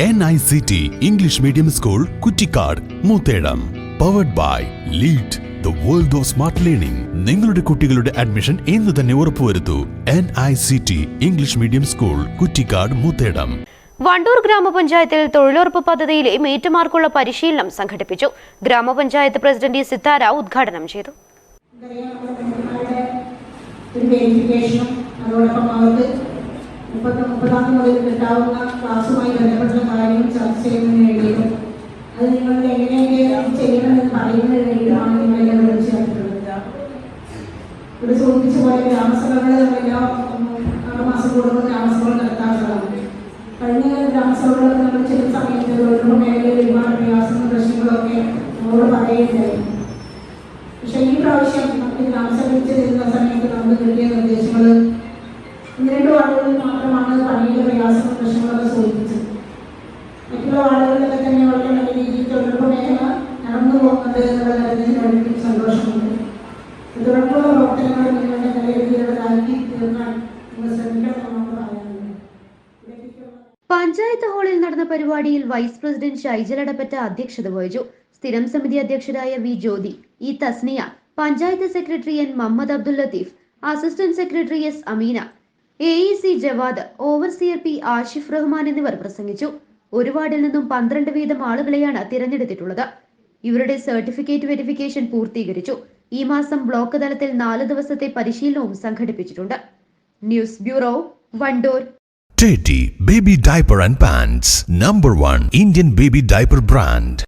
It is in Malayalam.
N I C T English medium school Kuttikkad Moothedam powered by lead the world of smart learning നിങ്ങളുടെ കുട്ടികളുടെ അഡ്മിഷൻ ഇന്ന് തന്നെ ഉറപ്പുവരുത്തൂ. N I C T English medium school Kuttikkad Moothedam Wandoor ഗ്രാമപഞ്ചായത്തിൽ തൊഴിലുറപ്പ് പദ്ധതിയിലെ മീറ്റുമാർക്കുള്ള പരിശീലനം സംഘടിപ്പിച്ചു. ഗ്രാമപഞ്ചായത്ത് പ്രസിഡന്റ് സിത്താര ഉദ്ഘാടനം ചെയ്തു. ഒരു വെരിഫിക്കേഷനും അതോടൊപ്പം അവർക്ക് മുപ്പത്തി മുപ്പതാം തീയതി മുതൽ കിട്ടാവുന്ന ക്ലാസ്സുമായി ബന്ധപ്പെട്ട കാര്യങ്ങൾ ചർച്ച ചെയ്യുന്നതിന് വേണ്ടിയിട്ടും അത് നിങ്ങൾക്ക് എങ്ങനെയൊക്കെ ചെയ്യണമെന്ന് പറയുന്നതിന് വേണ്ടിയിട്ടാണ് നിങ്ങളെല്ലാം വിളിച്ചു ചേർത്തിട്ടുള്ളത്. ഇവിടെ ചോദിച്ച പോലെ ഗ്രാമസഭകൾ നമ്മളെല്ലാം മാസം കൂടുമ്പോൾ ഗ്രാമസഭകൾ നടത്താറുള്ളതാണ്. കഴിഞ്ഞ ഗ്രാമസഭകളൊക്കെ നമ്മൾ ചില സമയത്ത് ഒരു മേഖലയിൽ ഒരുപാട് പ്രയാസങ്ങളും പ്രശ്നങ്ങളൊക്കെ നമ്മളോട് പറയുകയുണ്ടായി. പക്ഷെ ഈ പ്രാവശ്യം നമുക്ക് ഗ്രാമസഭ സമയത്ത് നമുക്ക് കിട്ടിയ എന്നുള്ള സന്തോഷമുണ്ട്. പഞ്ചായത്ത് ഹാളിൽ നടന്ന പരിപാടിയിൽ വൈസ് പ്രസിഡന്റ് ഷൈജൽ അടപ്പറ്റ അധ്യക്ഷത വഹിച്ചു. സ്ഥിരം സമിതി അധ്യക്ഷരായ V Jyothi E Thasniya panchayat secretary N Muhammad Abdul Latheef assistant secretary S Ameena A E C Javad overseer P Ashif Rahman എന്നിവർ പ്രസംഗിച്ചു. ഒരു വാർഡിൽ നിന്നും പന്ത്രണ്ട് വീതം ആളുകളെയാണ് തിരഞ്ഞെടുത്തിട്ടുള്ളത്. ഇവരുടെ സർട്ടിഫിക്കറ്റ് വെരിഫിക്കേഷൻ പൂർത്തീകരിച്ചു. ഈ മാസം ബ്ലോക്ക് തലത്തിൽ നാല് ദിവസത്തെ പരിശീലനവും സംഘടിപ്പിച്ചിട്ടുണ്ട്. News bureau Wandoor. Teddy Baby Diaper and Pants Number 1 Indian Baby Diaper Brand